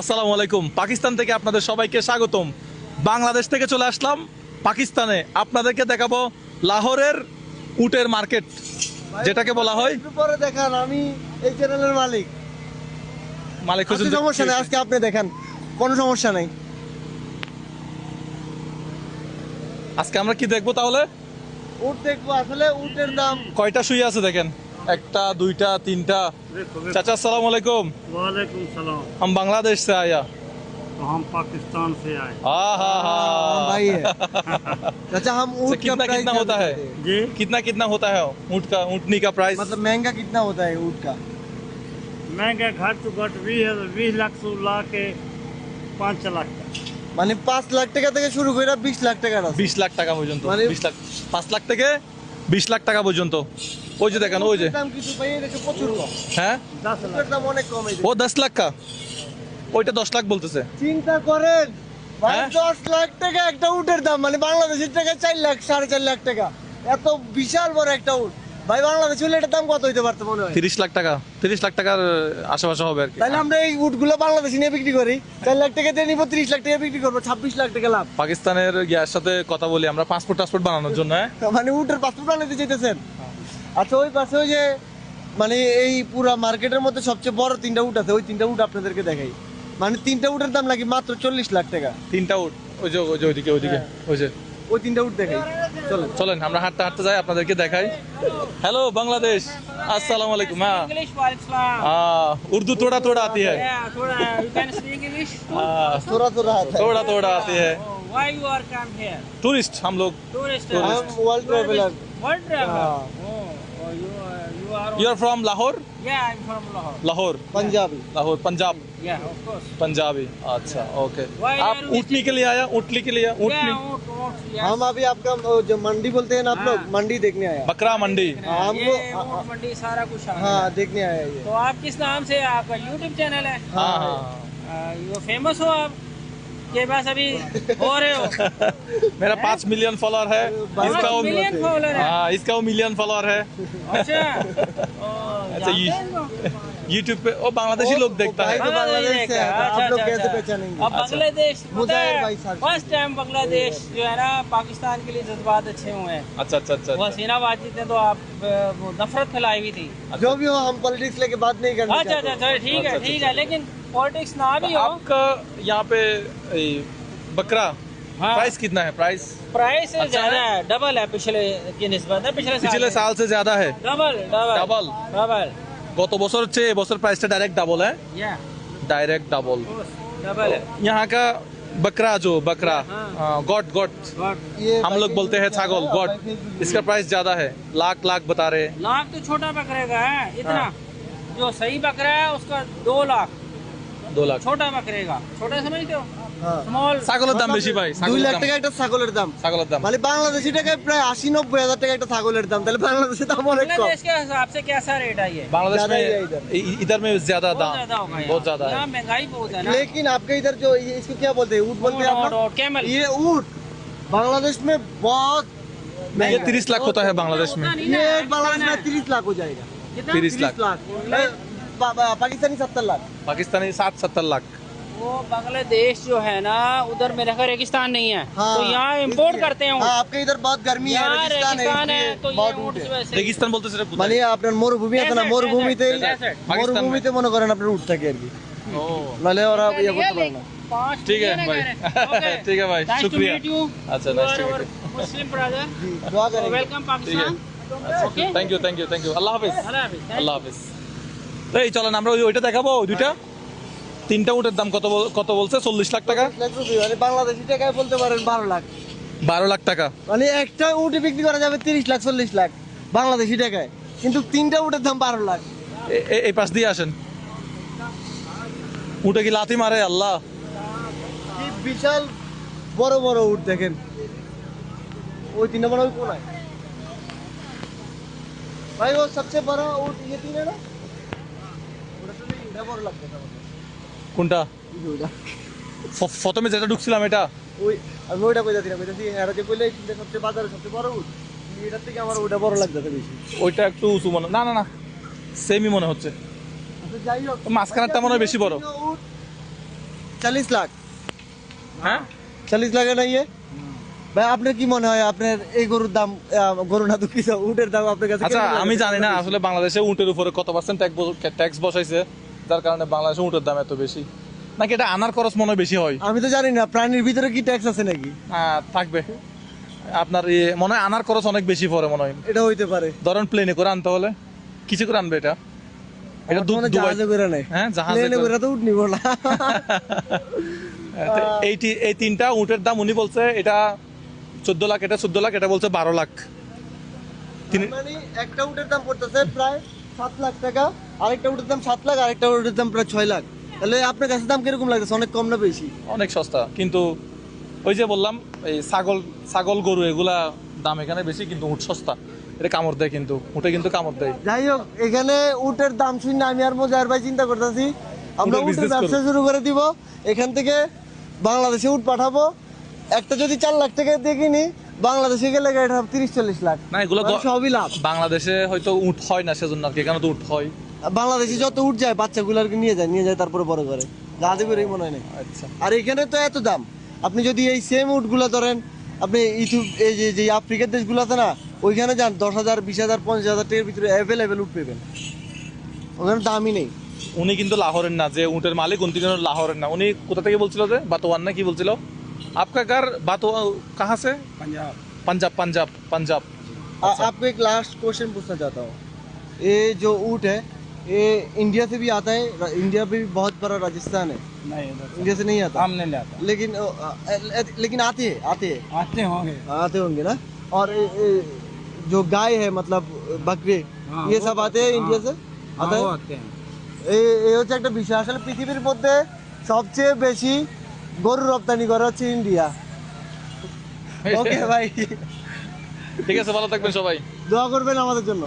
আসসালামু আলাইকুম। পাকিস্তান থেকে আপনাদের সবাইকে স্বাগতম। বাংলাদেশ থেকে চলে আসলাম পাকিস্তানে। আপনাদেরকে দেখাবো লাহোরের উটের মার্কেট যেটাকে বলা হয় পরে দেখান আমি এই চ্যানেলের মালিক। মালিক আজকে হোসেন সমস্যা নেই আজকে আপনি দেখান। কোনো সমস্যা নেই। আজকে আমরা কি দেখব তাহলে? উট দেখব আসলে উটের দাম কয়টা শুয়ে আছে দেখেন? একটা দুইটা তিনটা চাচা আসসালামু আলাইকুম वालेकुम सलाम हम बांग्लादेश से आया तो हम पाकिस्तान से आए हाँ हाँ हाँ, भाई है चाचा हम ऊँट अच्छा, कितना- का प्राइस कितना होता है? जानते हैं। जी कितना कितना होता है ऊँट का ऊँटनी का प्राइस मतलब महंगा कितना होता है ऊँट का महंगा घट तो घट बीस बीस लाख से ला के पाँच लाख का মানে পাঁচ লাখ টাকা থেকে শুরু করে বিশ লাখ টাকার আছে বিশ লাখ টাকা পর্যন্ত মানে- বিশ লাখ পাঁচ লাখ থেকে বিশ লাখ টাকা পর্যন্ত ওই যে দেখেন ওই যে। হ্যাঁ? ও দশ লাখ কা? ওইটা দশ লাখ বলতেছে। চিন্তা করেন হ্যাঁ? দশ লাখ টাকা একটা উটের দাম মানে বাংলাদেশের টাকা চার লাখ সাড়ে চার লাখ টাকা। এত বিশাল বড় একটা উট। ভাই বাংলাদেশ হলে এটার দাম কত হইতে পারতো মনে হয়? তিরিশ লাখ টাকা তিরিশ লাখ টাকার আশেপাশে হবে আর কি। তাহলে আমরা এই উট উটগুলো বাংলাদেশে নিয়ে বিক্রি করি। চার লাখ টাকা দিয়ে নিবো তিরিশ লাখ টাকা বিক্রি করব ছাব্বিশ লাখ টাকা লাভ। পাকিস্তানের ইয়ার সাথে কথা বলি আমরা পাসপোর্ট টাসপোর্ট বানানোর জন্য হ্যাঁ? মানে উটের পাসপোর্ট বানাতে যেতেছেন আচ্ছা ওই পাশে ওই যে মানে এই পুরা মার্কেটের মধ্যে সবচেয়ে বড় তিনটা উট আছে ওই তিনটা উট আপনাদেরকে দেখাই মানে তিনটা উটের দাম নাকি মাত্র চল্লিশ লাখ টাকা তিনটা উঠ ওই যে ওই যে ওইদিকে ওইদিকে ওই যে ওই তিনটা উট দেখাই চলেন চলেন আমরা হাঁটতে হাঁটতে যাই আপনাদেরকে দেখাই হ্যালো বাংলাদেশ আসসালামু আলাইকুম হ্যাঁ English, Waalaikumsalam. हाँ उर्दू थोड़ा थोड़ा आती है Yeah, thoda, you can speak English? हाँ, थोड़ा थोड़ा आता है थोड़ा थोड़ा आती है Oh, why you are come here? Tourist हम लोग Tourist. हम वर्ल्ड ट्रेवलर World traveler? हाँ। Oh, you are, you are. You are from Lahore Yeah, I'm from Lahore. Lahore Punjabi Lahore Punjab Yeah, of course. Punjabi अच्छा okay आप ऊँटनी के लिए आया? ऊँटनी के लिए Yeah, yes. हम अभी आपका जो मंडी बोलते हैं ना आप लोग हाँ। मंडी देखने आया। बकरा मंडी। हाँ, हम लोग- मंडी सारा कुछ हाँ। देखने आया ये। तो आप किस नाम से आपका यूट्यूब चैनल है? हाँ हाँ, हाँ फ़ेमस हो आप? के पास अभी हो रहे हो मेरा पाँच मिलियन फॉलोअर है। इसका वो मिलियन फॉलोअर है? हाँ इसका वो मिलियन फॉलोअर है। अच्छा। अच्छा, यूट्यूब पे वो बांग्लादेशी लोग देखता है। तो बांग्लादेश से है, तो आप लोग कैसे अच्छा। पहचानेंगे? अब बांग्लादेश। फ़र्स्ट टाइम बांग्लादेश जो है ना पाकिस्तान के लिए जज्बात अच्छे हुए हैं। अच्छा अच्छा अच्छा वो अच्छा। हसीना बातचीत ने तो आप नफरत फैलाई हुई थी। जो भी हो हम पॉलिटिक्स लेके बात नहीं करना अच्छा अच्छा अच्छा ठीक है अच्छा, ठीक है लेकिन पॉलिटिक्स ना भी हो आपका यहाँ पे ए, बकरा हाँ। प्राइस कितना है प्राइस प्राइस अच्छा ज्यादा है डबल है पिछले की निस्बत है पिछले पिछले साल से ज्यादा है डबल डबल Double? डबल গত বছর হচ্ছে এবছর প্রাইসটা ডাইরেক্ট ডাবল है या डायरेक्ट डबल डबल है यहाँ का बकरा जो बकरा हाँ। गॉट गॉट But ये हम लोग बोलते हैं छागल गॉट इसका प्राइस ज्यादा है लाख लाख बता रहे हैं लाख तो छोटा बकरे का है इतना हाँ। जो सही बकरा है उसका दो लाख दो लाख छोटा बकरे का छोटा समझते हो हाँ स्मॉल ছাগলের দাম বেশি ভাই দুই ছাগলের লাখ দাম টাকা একটা ছাগলের দাম ছাগলের দাম মানে বাংলাদেশি টাকায় প্রায় আশি নব্বই হাজার টাকা একটা ছাগলের দাম তাহলে বাংলাদেশে দাম অনেক কম बांग्लादेश के हिसाब से कैसा रेट है ये बांग्लादेश ज्यादा में ही है इधर। इ- इधर में ज्यादा बहुत दाम ज्यादा होगा यहाँ। बहुत ज्यादा है यहाँ महंगाई बहुत है ना लेकिन आपके इधर जो ये इसको क्या बोलते हैं ऊँट बोलते हैं आप ऊँट, लोग? ऊँट, कैमल ये ऊँट बांग्लादेश में बहुत ये महंगा है। तीस लाख होता है बांग्लादेश में उतना नहीं ना, ये है, बांग्लादेश कितना में तीस लाख हो जाएगा कितना? 30 तीस लाख ए, पा- पा- पाकिस्तानी सत्तर लाख पाकिस्तानी साठ सत्तर लाख वो बांग्लादेश जो है ना उधर मेरा घर रेगिस्तान नहीं है हाँ, तो यहाँ इम्पोर्ट इसलिए। करते हैं हाँ, ऊँट। आपके इधर बहुत गर्मी है यहाँ रेगिस्तान रेगिस्तान है है इसलिए तो ये बहुत ऊँट ऊँट है वैसे रेगिस्तान বলতে সেটা কোথায়? মানে আপনার মরুভূমি আছে না Desert, মরুভূমিতে desert, desert। পাকিস্তান মরুভূমিতে মনে করেন আপনার উঠ থাকে আর কি ও নাহলে ওরা ইয়ে করতে পারে না पाँच ठीक है million भाई। कह रहे हैं। Okay. ठीक है भाई, Nice to शुक्रिया। meet you. अच्छा, You nice are to meet our Muslim brother. জি দোয়া So করেন welcome Pakistan. Okay. Thank you thank you thank you তো এই চলেন আমরা ওই ওইটা দেখাবো ওই দুইটা। তিনটা উটের দাম কত কত বলছে? চল্লিশ লাখ টাকা? মানে বাংলাদেশি টাকায় বলতে পারেন বারো লাখ। বারো লাখ টাকা। মানে একটা উঠে বিক্রি করা যাবে তিরিশ লাখ চল্লিশ লাখ বাংলাদেশি টাকায়। কিন্তু তিনটা উটের দাম বারো লাখ। এই পাশ দিয়ে আসেন। উঠে কি লাথি মারে? আল্লাহ। কি বিশাল বড় বড় উট দেখেন। ওই তিনটা বড় কোনায়। ভাই ও সবচেয়ে বড় উট ইয়ে তিন না ওটা তো নেই, ওটা বড় লাগবে আমার কাছে। কোনটা? প্রথমে যেটা ঢুকছিলাম এটা? ওই আমি ওইটা এটা হ্যাঁ, যে কইলে সবচেয়ে বাজারে সবচেয়ে বড় থেকে আমার ওইটা বড় বেশি। ওইটা একটু উঁচু মনে না না না সেমই মনে হচ্ছে। আচ্ছা, যাই হোক। মনে হয় বেশি বড়। চল্লিশ লাখ। হ্যাঁ? চল্লিশ লাখ না ইয়ে ভাই আপনার কি মনে হয় আপনার এই গরুর দাম গরু না দুঃখিত উটের দাম আপনার কাছে আচ্ছা আমি জানি না আসলে বাংলাদেশে উটের উপরে কত পার্সেন্ট ট্যাক্স বসাইছে? যার কারণে বাংলাদেশে উটের দাম এত বেশি। নাকি এটা আনার খরচ মনে হয় বেশি হয়? আমি তো জানি না প্রাণীর ভিতরে কি ট্যাক্স আছে নাকি? আহ, থাকবে। আপনার ইয়ে মনে হয় আনার খরচ অনেক বেশি পড়ে মনে হয়। এটা হইতে পারে। ধরেন প্লেনে করে আনতে হলে কিছু করে আনবে এটা? এটা আমার তো দু- হয় দুবাই। জাহাজে করে নেয়। হ্যাঁ জাহাজে করে। করে তো উঠ নিব না। তো এই তিনটা উটের দাম উনি বলছে এটা চোদ্দ লাখ এটা চোদ্দ লাখ এটা বলছে বারো লাখ। তিনি একটা উটের দাম পড়তেছে প্রায় সাত লাখ টাকা। আরেকটা উটের দাম সাত লাখ আরেকটা উটের দাম প্রায় ছয় লাখ। তাহলে আপনার কাছে দাম কীরকম লাগতেছে? অনেক কম না বেশি? অনেক সস্তা কিন্তু ওই যে বললাম এই ছাগল ছাগল গরু এগুলা দাম এখানে বেশি কিন্তু উট সস্তা। এটা কামড় দেয় কিন্তু উঠে কিন্তু কামড় দেয়। যাই হোক এখানে উটের দাম শুনে আমি আর মজার ভাই চিন্তা করতেছি। আমরা উটের ব্যবসা শুরু করে দিব। এখান থেকে বাংলাদেশে উট পাঠাবো। একটা যদি চার লাখ টাকা দিয়ে কিনি বাংলাদেশে গেলে এটা তিরিশ চল্লিশ লাখ। না এগুলো সবই লাভ। বাংলাদেশে হয়তো উট হয় না সেজন্য আর এখানে তো উট হয়। বাংলাদেশে যত উঠ যায় বাচ্চাগুলোকে নিয়ে যায় নিয়ে যায় তারপরে বড় করে জাহাজে করেই মনে হয় না আচ্ছা আর এখানে তো এত দাম আপনি যদি এই সেম উটগুলো ধরেন আপনি ইউটিউব এই যে যে আফ্রিকার দেশগুলো আছে না ওইখানে যান দশ হাজার বিশ হাজার পঞ্চাশ হাজার টাকার ভিতরে অ্যাভেলেবেল উঠ পেবেন ওখানে দামই নেই উনি কিন্তু লাহোরের না যে উটের মালিক উনি কিন্তু লাহোরের না উনি কোথা থেকে বলছিল যে বাতোয়ান না কি বলছিল আপকা ঘর বাতো কাহা সে पंजाब পাঞ্জাব পাঞ্জাব পাঞ্জাব आ- आपको एक लास्ट क्वेश्चन पूछना चाहता हूँ ये जो ऊँट है ये इंडिया से भी आता है र- इंडिया में भी बहुत बड़ा राजस्थान है नहीं इधर इंडिया से नहीं आता हम नहीं लाता लेकिन अ, अ, अ, लेकिन आते हैं आते हैं आते होंगे आते होंगे ना और ये- ये जो गाय है मतलब बकरे हाँ, ये वो सब आते हैं इंडिया से आता है आते हैं এই- এই হচ্ছে একটা বিষয় আসলে পৃথিবীর মধ্যে সবচেয়ে বেশি গরু রপ্তানি করা হচ্ছে ইন্ডিয়া ওকে ভাই ঠিক আছে ভালো থাকবেন সবাই দোয়া করবেন আমাদের জন্য